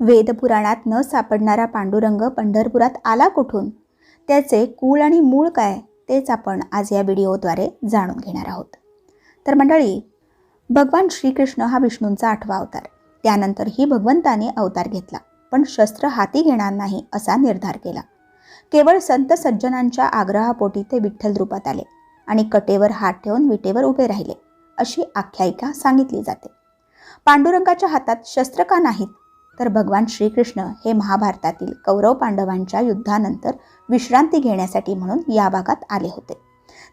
वेदपुराणात न सापडणारा पांडुरंग पंढरपुरात आला कुठून? त्याचे कुळ आणि मूळ काय? तेच आपण आज या व्हिडिओद्वारे जाणून घेणार आहोत. तर मंडळी भगवान श्रीकृष्ण हा विष्णूंचा आठवा अवतार. त्यानंतरही भगवंताने अवतार घेतला पण शस्त्र हाती घेणार नाही असा निर्धार केला. केवळ संत सज्जनांच्या आग्रहापोटी ते विठ्ठल रूपात आले आणि कटेवर हात ठेवून विटेवर उभे राहिले अशी आख्यायिका सांगितली जाते. पांडुरंगाच्या हातात शस्त्र का नाहीत? तर भगवान श्रीकृष्ण हे महाभारतातील कौरव पांडवांच्या युद्धानंतर विश्रांती घेण्यासाठी म्हणून या भागात आले होते.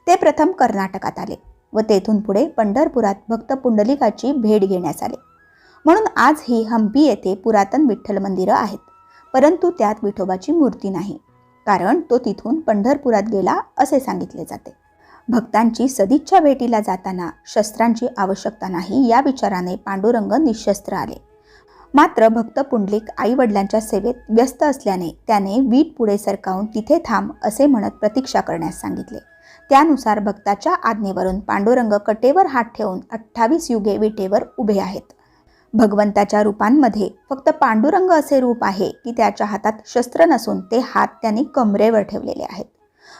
ते प्रथम कर्नाटकात आले व तेथून पुढे पंढरपुरात भक्त पुंडलिकाची भेट घेण्यास आले. म्हणून आज ही हम्पी येथे पुरातन विठ्ठल मंदिरं आहेत परंतु त्यात विठोबाची मूर्ती नाही कारण तो तिथून पंढरपुरात गेला असे सांगितले जाते. भक्तांची सदिच्छा भेटीला जाताना शस्त्रांची आवश्यकता नाही या विचाराने पांडुरंग निशस्त्र आले. मात्र भक्त पुंडलिक आई वडिलांच्या सेवेत व्यस्त असल्याने त्याने वीट पुढे सरकावून तिथे थांब असे म्हणत प्रतीक्षा करण्यास सांगितले. त्यानुसार भक्ताच्या आज्ञेवरून पांडुरंग कटेवर हात ठेवून अठ्ठावीस युगे विटेवर उभे आहेत. भगवंताच्या रूपांमध्ये फक्त पांडुरंग असे रूप आहे की त्याच्या हातात शस्त्र नसून ते हात त्यांनी कमरेवर ठेवलेले आहेत.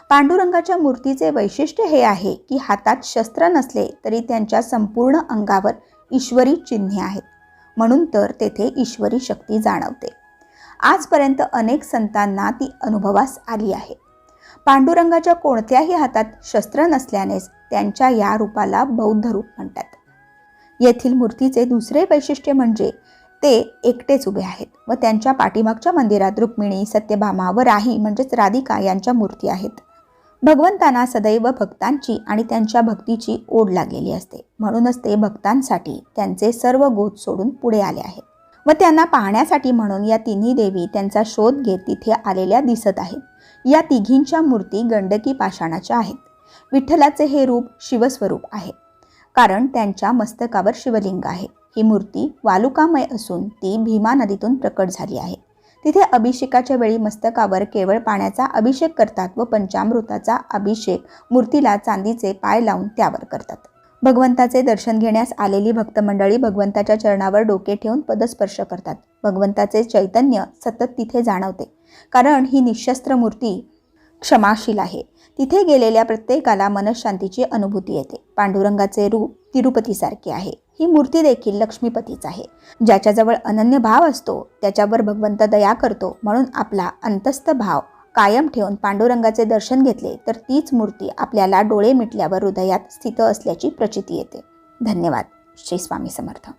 पांडुरंगाच्या मूर्तीचे वैशिष्ट्य हे आहे की हातात शस्त्र नसले तरी त्यांच्या संपूर्ण अंगावर ईश्वरी चिन्हे आहेत. म्हणून तर तेथे ईश्वरी शक्ती जाणवते. आजपर्यंत अनेक संतांना ती अनुभवास आली आहे. पांडुरंगाच्या कोणत्याही हातात शस्त्र नसल्यानेच त्यांच्या या रूपाला बौद्ध रूप म्हणतात. येथील मूर्तीचे दुसरे वैशिष्ट्य म्हणजे ते एकटेच उभे आहेत व त्यांच्या पाठीमागच्या मंदिरात रुक्मिणी सत्यभामा व राही म्हणजेच राधिका यांच्या मूर्ती आहेत. भगवंतांना सदैव भक्तांची आणि त्यांच्या भक्तीची ओढ लागलेली असते. म्हणूनच ते भक्तांसाठी त्यांचे सर्व गोत सोडून पुढे आले आहेत. व त्यांना पाहण्यासाठी म्हणून या तिन्ही देवी त्यांचा शोध घेत तिथे आलेल्या दिसत आहेत. या तिघींच्या मूर्ती गंडकी पाषाणाच्या आहेत. विठ्ठलाचे हे रूप शिवस्वरूप आहे. कारण त्यांच्या मस्तकावर शिवलिंग आहे. ही मूर्ती वालुकामय असून ती भीमा नदीतून प्रकट झाली आहे. तिथे अभिषेकाच्या वेळी मस्तकावर केवळ पाण्याचा अभिषेक करतात व पंचामृताचा अभिषेक मूर्तीला चांदीचे पाय लावून त्यावर करतात. भगवंताचे दर्शन घेण्यास आलेली भक्तमंडळी भगवंताच्या चरणावर डोके ठेवून पदस्पर्श करतात. भगवंताचे चैतन्य सतत तिथे जाणवते. कारण ही निशस्त्र मूर्ती क्षमाशील आहे. तिथे गेलेल्या प्रत्येकाला मनशांतीची अनुभूती येते. पांडुरंगाचे रूप तिरुपतीसारखे आहे. ही मूर्ती देखील लक्ष्मीपतीच आहे. ज्याच्याजवळ अनन्य भाव असतो त्याच्यावर भगवंत दया करतो म्हणून आपला अंतस्थ भाव कायम ठेवून पांडुरंगाचे दर्शन घेतले तर तीच मूर्ती आपल्याला डोळे मिटल्यावर हृदयात स्थित असल्याची प्रचिती येते. धन्यवाद. श्री स्वामी समर्थ.